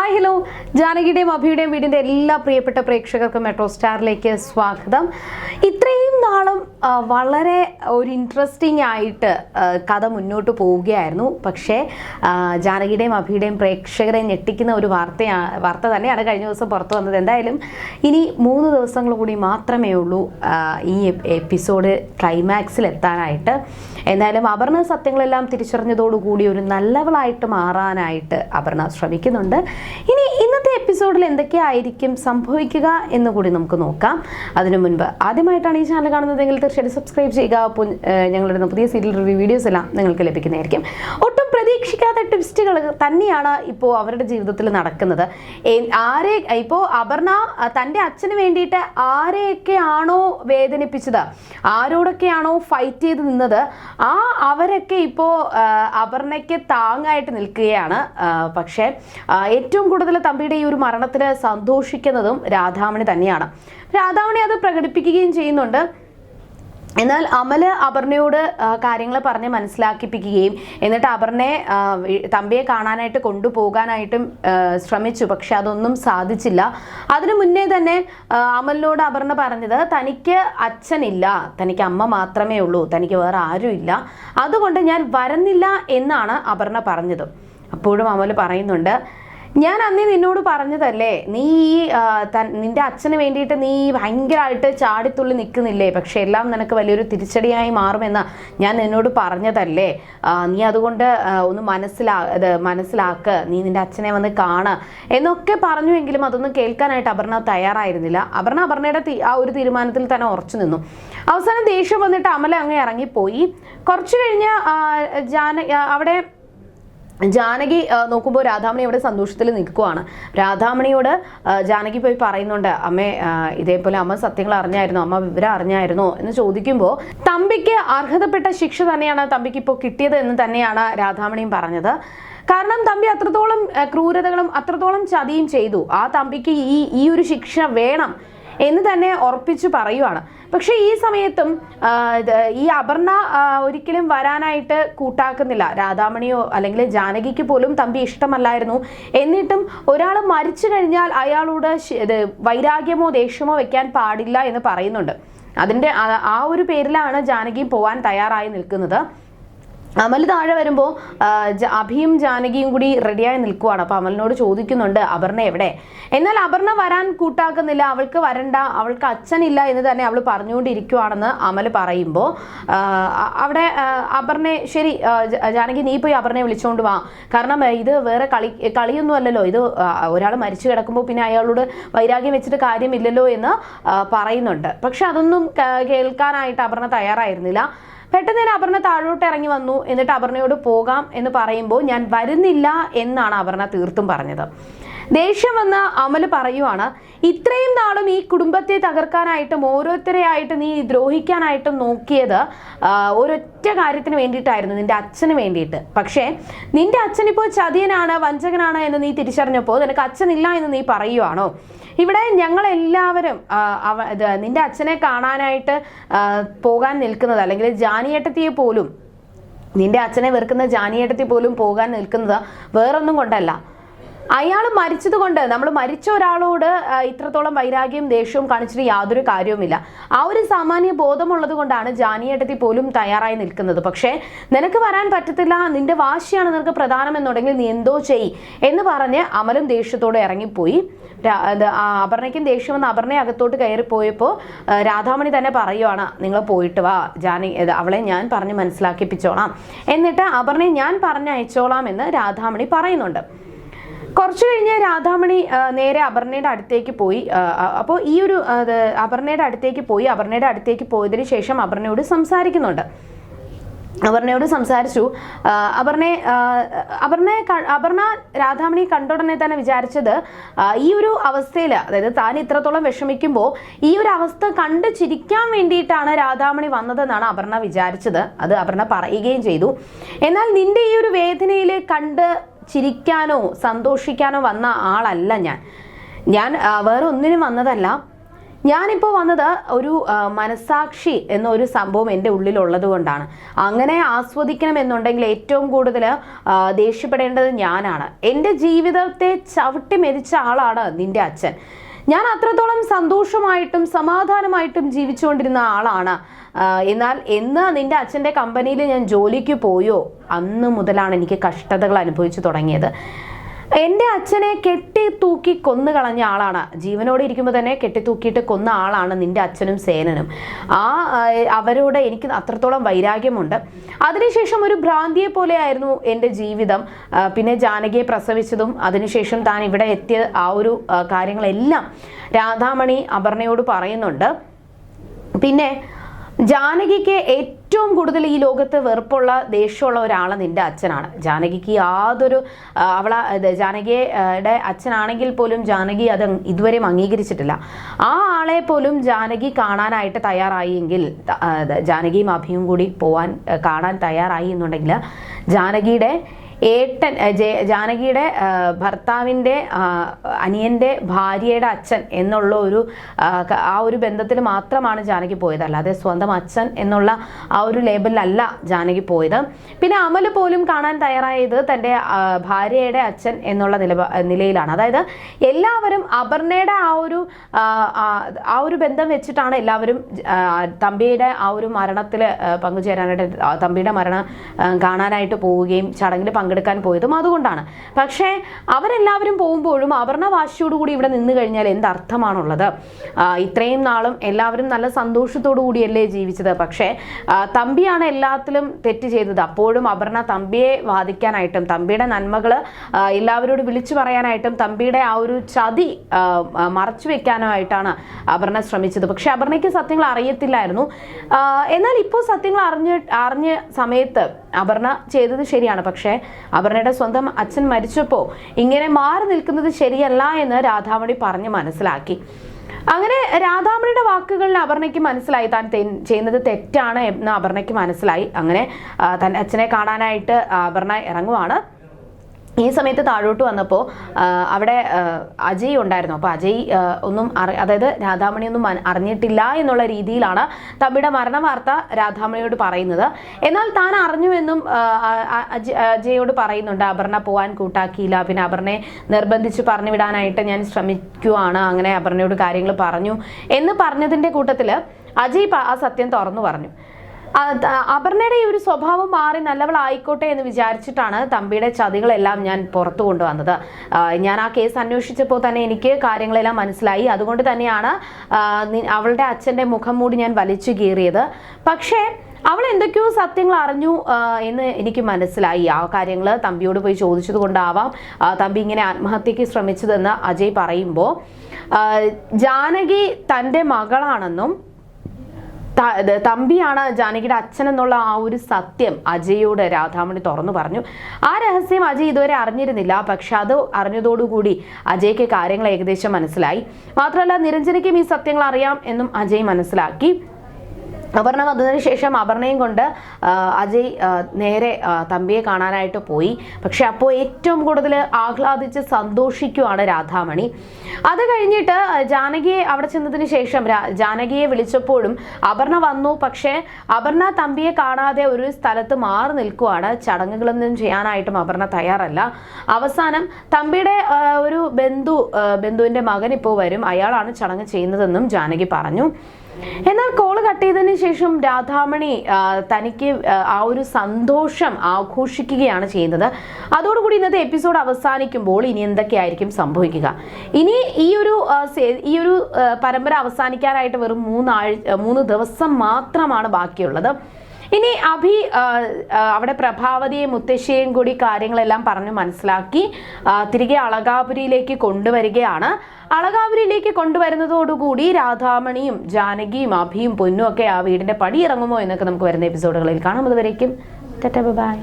Hi hello. ജാനകിയുടെയും അഭിയുടെയും വീടിന്റെ എല്ലാ പ്രിയപ്പെട്ട പ്രേക്ഷകർക്കും മെട്രോ സ്റ്റാറിലേക്ക് സ്വാഗതം. ഇത്രയും നാളും വളരെ ഒരു ഇൻട്രസ്റ്റിംഗ് ആയിട്ട് കഥ മുന്നോട്ട് പോവുകയായിരുന്നു. പക്ഷേ ജാനകിയുടെയും അഭിയുടെയും പ്രേക്ഷകരെ ഞെട്ടിക്കുന്ന ഒരു വാർത്തയാ വാർത്ത തന്നെയാണ് കഴിഞ്ഞ ദിവസം പുറത്തു വന്നത്. എന്തായാലും ഇനി മൂന്ന് ദിവസങ്ങൾ കൂടി മാത്രമേ ഉള്ളൂ ഈ എപ്പിസോഡ് ക്ലൈമാക്സിൽ എത്താനായിട്ട്. എന്തായാലും അപർണ സത്യങ്ങളെല്ലാം തിരിച്ചറിഞ്ഞതോടുകൂടി ഒരു നല്ലവളായിട്ട് മാറാനായിട്ട് അപർണ ശ്രമിക്കുന്നുണ്ട്. ഇനി ഇന്നത്തെ എപ്പിസോഡിൽ എന്തൊക്കെയായിരിക്കും സംഭവിക്കുക എന്ന് കൂടി നമുക്ക് നോക്കാം. അതിനു മുൻപ് ആദ്യമായിട്ടാണ് ഈ ചാനൽ കാണുന്നതെങ്കിൽ തീർച്ചയായിട്ടും സബ്സ്ക്രൈബ് ചെയ്യുക. അപ്പോൾ ഞങ്ങളുടെ പുതിയ സീരിയൽ റിവ്യൂ വീഡിയോസ് എല്ലാം നിങ്ങൾക്ക് ലഭിക്കുന്നതായിരിക്കും. ഒട്ടും പ്രതീക്ഷിക്കാത്ത ട്വിസ്റ്റുകൾ തന്നെയാണ് ഇപ്പോൾ അവരുടെ ജീവിതത്തിൽ നടക്കുന്നത്. ആരെ ഇപ്പോൾ അപർണ തന്റെ അച്ഛന് വേണ്ടിയിട്ട് ആരെയൊക്കെയാണോ വേദനിപ്പിച്ചത്? ആരോടൊക്കെയാണോ ഫൈറ്റ് ചെയ്ത് നിന്നത്? ആ അവരൊക്കെ ഇപ്പോൾ അപർണയ്ക്ക് താങ്ങായിട്ട് നിൽക്കുകയാണ്. പക്ഷേ ഏറ്റവും കൂടുതൽ തമ്പിയുടെ ഈ ഒരു മരണത്തിൽ സന്തോഷിക്കുന്നതും രാധാമണി തന്നെയാണ്. രാധാമണി അത് പ്രകടിപ്പിക്കുകയും ചെയ്യുന്നുണ്ട്. എന്നാൽ അമൽ അപർണയോട് കാര്യങ്ങൾ പറഞ്ഞ് മനസ്സിലാക്കിപ്പിക്കുകയും എന്നിട്ട് അപർണയെ തമ്പിയെ കാണാനായിട്ട് കൊണ്ടുപോകാനായിട്ടും ശ്രമിച്ചു. പക്ഷെ അതൊന്നും സാധിച്ചില്ല. അതിനു മുന്നേ തന്നെ അമലിനോട് അപർണ പറഞ്ഞത് തനിക്ക് അച്ഛനില്ല. തനിക്ക് അമ്മ മാത്രമേ ഉള്ളൂ. തനിക്ക് വേറെ ആരുമില്ല അതുകൊണ്ട് ഞാൻ വരുന്നില്ല എന്നാണ് അപർണ പറഞ്ഞത്. അപ്പോഴും അമൽ പറയുന്നുണ്ട് ഞാൻ അന്നേ നിന്നോട് പറഞ്ഞതല്ലേ നീ ഈ നിന്റെ അച്ഛന് വേണ്ടിയിട്ട് നീ ഭയങ്കരമായിട്ട് ചാടിത്തുള്ളി നിൽക്കുന്നില്ലേ പക്ഷെ എല്ലാം നിനക്ക് വലിയൊരു തിരിച്ചടിയായി മാറുമെന്ന് ഞാൻ നിന്നോട് പറഞ്ഞതല്ലേ. നീ അതുകൊണ്ട് ഒന്ന് മനസ്സിലാ മനസ്സിലാക്ക് നീ നിന്റെ അച്ഛനെ വന്ന് കാണ എന്നൊക്കെ പറഞ്ഞുവെങ്കിലും അതൊന്നും കേൾക്കാനായിട്ട് അപർണ തയ്യാറായിരുന്നില്ല. അപർണ അപർണയുടെ ആ ഒരു തീരുമാനത്തിൽ തന്നെ ഉറച്ചു നിന്നു. അവസാനം ദേഷ്യം വന്നിട്ട് അമല അങ്ങ് ഇറങ്ങിപ്പോയി. കുറച്ചു കഴിഞ്ഞ് ജാന അവിടെ ജാനകി നോക്കുമ്പോൾ രാധാമണി അവിടെ സന്തോഷത്തിൽ നിൽക്കുവാണ്. രാധാമണിയോട് ജാനകി പോയി പറയുന്നുണ്ട് അമ്മേ ഇതേപോലെ അമ്മ സത്യങ്ങൾ അറിഞ്ഞായിരുന്നോ? അമ്മ വിവരം അറിഞ്ഞായിരുന്നോ? എന്ന് ചോദിക്കുമ്പോൾ തമ്പിക്ക് അർഹതപ്പെട്ട ശിക്ഷ തന്നെയാണ് തമ്പിക്ക് ഇപ്പോൾ കിട്ടിയത് എന്ന് തന്നെയാണ് രാധാമണിയും പറഞ്ഞത്. കാരണം തമ്പി അത്രത്തോളം ക്രൂരതകളും അത്രത്തോളം ചതിയും ചെയ്തു. ആ തമ്പിക്ക് ഈ ഈ ഒരു ശിക്ഷ വേണം. എന്ന് തന്നെ ഉറപ്പിച്ചു പറയുവാണ്. പക്ഷേ ഈ സമയത്തും ഈ അപർണ ഒരിക്കലും വരാനായിട്ട് കൂട്ടാക്കുന്നില്ല. രാധാമണിയോ അല്ലെങ്കിൽ ജാനകിക്ക് പോലും തമ്പി ഇഷ്ടമല്ലായിരുന്നു. എന്നിട്ടും ഒരാൾ മരിച്ചു കഴിഞ്ഞാൽ അയാളോട് വൈരാഗ്യമോ ദേഷ്യമോ വെക്കാൻ പാടില്ല എന്ന് പറയുന്നുണ്ട്. അതിന്റെ ആ- ഒരു പേരിലാണ് ജാനകി പോവാൻ തയ്യാറായി നിൽക്കുന്നത്. അമൽ താഴെ വരുമ്പോൾ അഭിയും ജാനകിയും കൂടി റെഡിയായി നിൽക്കുവാണ്. അപ്പോൾ അമലിനോട് ചോദിക്കുന്നുണ്ട് അപർണ എവിടെ? എന്നാൽ അപർണ വരാൻ കൂട്ടാക്കുന്നില്ല. അവൾക്ക് വരണ്ട അവൾക്ക് അച്ഛനില്ല എന്ന് തന്നെ അവൾ പറഞ്ഞുകൊണ്ടിരിക്കുവാണെന്ന് അമൽ പറയുമ്പോൾ അവിടെ അപർണയെ ശരി ജാനകി നീ പോയി അപർണയെ വിളിച്ചുകൊണ്ട് വാ. കാരണം ഇത് വേറെ കളി കളിയൊന്നും അല്ലല്ലോ. ഇത് ഒരാൾ മരിച്ചു കിടക്കുമ്പോൾ പിന്നെ അയാളോട് വൈരാഗ്യം വെച്ചിട്ട് കാര്യമില്ലല്ലോ എന്ന് പറയുന്നുണ്ട്. പക്ഷെ അതൊന്നും കേൾക്കാനായിട്ട് അപർണ തയ്യാറായിരുന്നില്ല. പെട്ടെന്ന് തന്നെ അപർണ താഴോട്ട് ഇറങ്ങി വന്നു. എന്നിട്ട് അപർണയോട് പോകാം എന്ന് പറയുമ്പോൾ ഞാൻ വരുന്നില്ല എന്നാണ് അപർണ തീർത്തും പറഞ്ഞത്. ദേഷ്യം വന്ന അമൽ പറയുവാണ് ഇത്രയും നാളും ഈ കുടുംബത്തെ തകർക്കാനായിട്ടും ഓരോരുത്തരെയായിട്ട് നീ ദ്രോഹിക്കാനായിട്ടും നോക്കിയത് ഒരൊറ്റ കാര്യത്തിന് വേണ്ടിയിട്ടായിരുന്നു നിന്റെ അച്ഛന് വേണ്ടിയിട്ട്. പക്ഷേ നിന്റെ അച്ഛൻ ഇപ്പോൾ ചതിയനാണ് വഞ്ചകനാണ് എന്ന് നീ തിരിച്ചറിഞ്ഞപ്പോൾ നിനക്ക് അച്ഛനില്ല എന്ന് നീ പറയുവാണോ? ഇവിടെ ഞങ്ങളെല്ലാവരും നിന്റെ അച്ഛനെ കാണാനായിട്ട് പോകാൻ നിൽക്കുന്നത് അല്ലെങ്കിൽ ജാനിയേട്ടത്തിയെ പോലും നിന്റെ അച്ഛനെ വെറുക്കുന്ന ജാനിയേട്ടത്തി പോലും പോകാൻ നിൽക്കുന്നത് വേറൊന്നും കൊണ്ടല്ല. അയാൾ മരിച്ചത് കൊണ്ട് നമ്മൾ മരിച്ച ഒരാളോട് ഇത്രത്തോളം വൈരാഗ്യവും ദേഷ്യവും കാണിച്ചിട്ട് യാതൊരു കാര്യവുമില്ല. ആ ഒരു സാമാന്യ ബോധമുള്ളത് കൊണ്ടാണ് ജാനിയേട്ടത്തി പോലും തയ്യാറായി നിൽക്കുന്നത്. പക്ഷേ നിനക്ക് വരാൻ പറ്റത്തില്ല നിന്റെ വാശിയാണ് നിനക്ക് പ്രധാനമെന്നുണ്ടെങ്കിൽ നീ എന്തോ ചെയ് എന്ന് പറഞ്ഞ് അമലും ദേഷ്യത്തോടെ ഇറങ്ങിപ്പോയി. അപർണയ്ക്കും ദേഷ്യം വന്ന് അപർണയെ അകത്തോട്ട് കയറി പോയപ്പോൾ രാധാമണി തന്നെ പറയുവാണ് നിങ്ങൾ പോയിട്ട് വാ ജാനി അവളെ ഞാൻ പറഞ്ഞ് മനസ്സിലാക്കിപ്പിച്ചോളാം. എന്നിട്ട് അപർണയെ ഞാൻ പറഞ്ഞയച്ചോളാം എന്ന് രാധാമണി പറയുന്നുണ്ട്. കുറച്ചു കഴിഞ്ഞ് രാധാമണി നേരെ അപർണയുടെ അടുത്തേക്ക് പോയി അപ്പോൾ ഈ ഒരു അപർണയുടെ അടുത്തേക്ക് പോയി അപർണയുടെ അടുത്തേക്ക് പോയതിനു ശേഷം അപർണയോട് സംസാരിക്കുന്നുണ്ട്. അപർണയോട് സംസാരിച്ചു. അപർണയെ അപർണയെ അപർണ രാധാമണി കണ്ട ഉടനെ തന്നെ വിചാരിച്ചത് ഈ ഒരു അവസ്ഥയിൽ അതായത് താൻ ഇത്രത്തോളം വിഷമിക്കുമ്പോൾ ഈ ഒരു അവസ്ഥ കണ്ട് ചിരിക്കാൻ വേണ്ടിയിട്ടാണ് രാധാമണി വന്നതെന്നാണ് അപർണ വിചാരിച്ചത്. അത് അപർണ പറയുകയും ചെയ്തു. എന്നാൽ നിന്റെ ഈ ഒരു വേദനയിൽ കണ്ട് ചിരിക്കാനോ സന്തോഷിക്കാനോ വന്ന ആളല്ല ഞാൻ. ഞാൻ വേറെ ഒന്നിനും വന്നതല്ല. ഞാനിപ്പോൾ വന്നത് ഒരു മനസാക്ഷി എന്നൊരു സംഭവം എന്റെ ഉള്ളിലുള്ളത് കൊണ്ടാണ്. അങ്ങനെ ആസ്വദിക്കണം എന്നുണ്ടെങ്കിൽ ഏറ്റവും കൂടുതൽ ദേഷ്യപ്പെടേണ്ടത് ഞാനാണ്. എന്റെ ജീവിതത്തെ ചവിട്ടി മെതിച്ച ആളാണ് നിന്റെ അച്ഛൻ. ഞാൻ അത്രത്തോളം സന്തോഷമായിട്ടും സമാധാനമായിട്ടും ജീവിച്ചുകൊണ്ടിരുന്ന ആളാണ്. എന്നാൽ എന്ന് നിന്റെ അച്ഛന്റെ കമ്പനിയിൽ ഞാൻ ജോലിക്ക് പോയോ? അന്ന് മുതലാണ് എനിക്ക് കഷ്ടതകൾ അനുഭവിച്ചു തുടങ്ങിയത്. എന്റെ അച്ഛനെ കെട്ടി തൂക്കി കൊന്നു കളഞ്ഞ ആളാണ്. ജീവനോടെ ഇരിക്കുമ്പോൾ തന്നെ കെട്ടി തൂക്കിയിട്ട് കൊന്ന ആളാണ് നിന്റെ അച്ഛനും സേനനും. ആ അവരോട് എനിക്ക് അത്രത്തോളം വൈരാഗ്യമുണ്ട്. അതിനുശേഷം ഒരു ഭ്രാന്തിയെ പോലെയായിരുന്നു എന്റെ ജീവിതം. പിന്നെ ജാനകിയെ പ്രസവിച്ചതും അതിനുശേഷം താൻ ഇവിടെ എത്തിയ ആ ഒരു കാര്യങ്ങളെല്ലാം രാധാമണി അപർണയോട് പറയുന്നുണ്ട്. പിന്നെ ജാനകിക്ക് ഏറ്റവും കൂടുതൽ ഈ ലോകത്ത് വെറുപ്പുള്ള ദേഷ്യമുള്ള ഒരാൾ നിന്റെ അച്ഛനാണ്. ജാനകിക്ക് യാതൊരു അവള ജാനകിയുടെ അച്ഛനാണെങ്കിൽ പോലും ജാനകി അത് ഇതുവരെയും അംഗീകരിച്ചിട്ടില്ല. ആ ആളെ പോലും ജാനകി കാണാനായിട്ട് തയ്യാറായി എങ്കിൽ ജാനകിയും അഭിയും കൂടി പോവാൻ കാണാൻ തയ്യാറായി എന്നുണ്ടെങ്കിൽ ജാനകിയുടെ ഏട്ടൻ ജാനകിയുടെ ഭർത്താവിന്റെ അനിയന്റെ ഭാര്യയുടെ അച്ഛൻ എന്നുള്ള ഒരു ആ, ഒരു ബന്ധത്തിൽ മാത്രമാണ് ജാനകി പോയത്. അല്ലാതെ സ്വന്തം അച്ഛൻ എന്നുള്ള ആ ഒരു ലേബലിലല്ല ജാനകി പോയത്. പിന്നെ അമൽ പോലും കാണാൻ തയ്യാറായത് തന്റെ ഭാര്യയുടെ അച്ഛൻ എന്നുള്ള നിലപ നിലയിലാണ്. അതായത് എല്ലാവരും അപർണയുടെ ആ ഒരു ആ, ഒരു ബന്ധം വെച്ചിട്ടാണ് എല്ലാവരും തമ്പിയുടെ ആ ഒരു മരണത്തിൽ പങ്കുചേരാനായിട്ട് തമ്പിയുടെ മരണം കാണാനായിട്ട് പോവുകയും ചടങ്ങിൽ പങ്കെടുക്കാൻ പോയതും അതുകൊണ്ടാണ്. പക്ഷേ അവരെല്ലാവരും പോകുമ്പോഴും അപർണ വാശിയോടുകൂടി ഇവിടെ നിന്ന് കഴിഞ്ഞാൽ എന്തർത്ഥമാണുള്ളത്? ഇത്രയും നാളും എല്ലാവരും നല്ല സന്തോഷത്തോടു കൂടിയല്ലേ ജീവിച്ചത്? പക്ഷേ തമ്പിയാണ് എല്ലാത്തിലും തെറ്റ് ചെയ്തത്. അപ്പോഴും അപർണ തമ്പിയെ വാദിക്കാനായിട്ടും തമ്പിയുടെ നന്മകൾ എല്ലാവരോടും വിളിച്ചു പറയാനായിട്ടും തമ്പിയുടെ ആ ഒരു ചതി മറച്ചു വെക്കാനായിട്ടാണ് അപർണ ശ്രമിച്ചത്. പക്ഷെ അപർണയ്ക്ക് സത്യങ്ങൾ അറിയത്തില്ലായിരുന്നു. എന്നാൽ ഇപ്പോൾ സത്യങ്ങൾ അറിഞ്ഞ് അറിഞ്ഞ സമയത്ത് അപർണ ചെയ്തത് ശരിയാണ്. പക്ഷേ അപർണയുടെ സ്വന്തം അച്ഛൻ മരിച്ചപ്പോൾ ഇങ്ങനെ മാറി നിൽക്കുന്നത് ശരിയല്ല എന്ന് രാധാമണി പറഞ്ഞ് മനസ്സിലാക്കി. അങ്ങനെ രാധാമണിയുടെ വാക്കുകളിൽ അപർണയ്ക്ക് മനസ്സിലായി. താൻ ചെയ്യുന്നത് തെറ്റാണ് എന്ന് അപർണയ്ക്ക് മനസ്സിലായി. അങ്ങനെ തന്റെ അച്ഛനെ കാണാനായിട്ട് അപർണ ഇറങ്ങുവാണ്. ഈ സമയത്ത് താഴോട്ട് വന്നപ്പോൾ അവിടെ അജയ് ഉണ്ടായിരുന്നു. അപ്പോൾ അജയ് ഒന്നും അറി അതായത് രാധാമണി ഒന്നും അറിഞ്ഞിട്ടില്ല എന്നുള്ള രീതിയിലാണ് തമ്പിയുടെ മരണ വാർത്ത രാധാമണിയോട് പറയുന്നത്. എന്നാൽ താൻ അറിഞ്ഞുവെന്നും അജയോട് പറയുന്നുണ്ട്. അപർണ പോവാൻ കൂട്ടാക്കിയില്ല. പിന്നെ അപർണയെ നിർബന്ധിച്ച് പറഞ്ഞു വിടാനായിട്ട് ഞാൻ ശ്രമിക്കുവാണ്. അങ്ങനെ അപർണയോട് കാര്യങ്ങൾ പറഞ്ഞു എന്ന് പറഞ്ഞതിന്റെ കൂട്ടത്തിൽ അജയ് ആ സത്യം തുറന്നു പറഞ്ഞു. അപർണയുടെ ഈ ഒരു സ്വഭാവം മാറി നല്ലവളായിക്കോട്ടെ എന്ന് വിചാരിച്ചിട്ടാണ് തമ്പിയുടെ ചതികളെല്ലാം ഞാൻ പുറത്തു കൊണ്ടുവന്നത്. ഞാൻ ആ കേസ് അന്വേഷിച്ചപ്പോൾ തന്നെ എനിക്ക് കാര്യങ്ങളെല്ലാം മനസ്സിലായി. അതുകൊണ്ട് തന്നെയാണ് അവളുടെ അച്ഛന്റെ മുഖം മൂടി ഞാൻ വലിച്ചു കീറിയത്. പക്ഷേ അവൾ എന്തൊക്കെയോ സത്യങ്ങൾ അറിഞ്ഞു എന്ന് എനിക്ക് മനസ്സിലായി. ആ കാര്യങ്ങൾ തമ്പിയോട് പോയി ചോദിച്ചത് കൊണ്ടാവാം തമ്പി ഇങ്ങനെ ആത്മഹത്യക്ക് ശ്രമിച്ചതെന്ന് അജയ് പറയുമ്പോൾ ജാനകി തന്റെ മകളാണെന്നും തമ്പിയാണ് ജാനകിയുടെ അച്ഛൻ എന്നുള്ള ആ ഒരു സത്യം അജയോട് രാധാമണി തുറന്നു പറഞ്ഞു. ആ രഹസ്യം അജയ് ഇതുവരെ അറിഞ്ഞിരുന്നില്ല. പക്ഷെ അത് അറിഞ്ഞതോടുകൂടി അജയ്ക്ക് കാര്യങ്ങൾ ഏകദേശം മനസ്സിലായി. മാത്രമല്ല നിരഞ്ജനയ്ക്കും ഈ സത്യങ്ങൾ അറിയാം എന്നും അജയ് മനസ്സിലാക്കി. അപർണ വന്നതിന് ശേഷം അപർണയും കൊണ്ട് അജയ് നേരെ തമ്പിയെ കാണാനായിട്ട് പോയി. പക്ഷെ അപ്പോൾ ഏറ്റവും കൂടുതൽ ആഹ്ലാദിച്ച് സന്തോഷിക്കുവാണ് രാധാമണി. അത് കഴിഞ്ഞിട്ട് ജാനകിയെ അവിടെ ചെന്നതിന് ശേഷം ജാനകിയെ വിളിച്ചപ്പോഴും അപർണ വന്നു. പക്ഷേ അപർണ തമ്പിയെ കാണാതെ ഒരു സ്ഥലത്ത് മാറി നിൽക്കുവാണ്. ചടങ്ങുകളൊന്നും ചെയ്യാനായിട്ടും അപർണ തയ്യാറല്ല. അവസാനം തമ്പിയുടെ ഒരു ബന്ധു ബന്ധുവിന്റെ മകൻ ഇപ്പോൾ വരും. അയാളാണ് ചടങ്ങ് ചെയ്യുന്നതെന്നും ജാനകി പറഞ്ഞു. എന്നാൽ കോൾ കട്ട് ചെയ്തതിന് ശേഷം രാധാമണി തനിക്ക് ആ, ഒരു സന്തോഷം ആഘോഷിക്കുകയാണ് ചെയ്യുന്നത്. അതോടുകൂടി ഇന്നത്തെ എപ്പിസോഡ് അവസാനിക്കുമ്പോൾ ഇനി എന്തൊക്കെയായിരിക്കും സംഭവിക്കുക? ഇനി ഈ ഒരു ഈ ഒരു പരമ്പര അവസാനിക്കാനായിട്ട് വെറും മൂന്നാഴ്ച മൂന്ന് ദിവസം മാത്രമാണ് ബാക്കിയുള്ളത്. ഇനി അഭി അവിടെ പ്രഭാവതിയെ മുത്തശ്ശിയെയും കൂടി കാര്യങ്ങളെല്ലാം പറഞ്ഞു മനസ്സിലാക്കി തിരികെ അളകാപുരിയിലേക്ക് കൊണ്ടുവരികയാണ്. അളകാപുരിയിലേക്ക് കൊണ്ടുവരുന്നതോടുകൂടി രാധാമണിയും ജാനകിയും അഭിയും പൊന്നും ഒക്കെ ആ വീടിന്റെ പടി ഇറങ്ങുമോ എന്നൊക്കെ നമുക്ക് വരുന്ന എപ്പിസോഡുകളിൽ കാണാം. അതുവരേക്കും. ബൈ.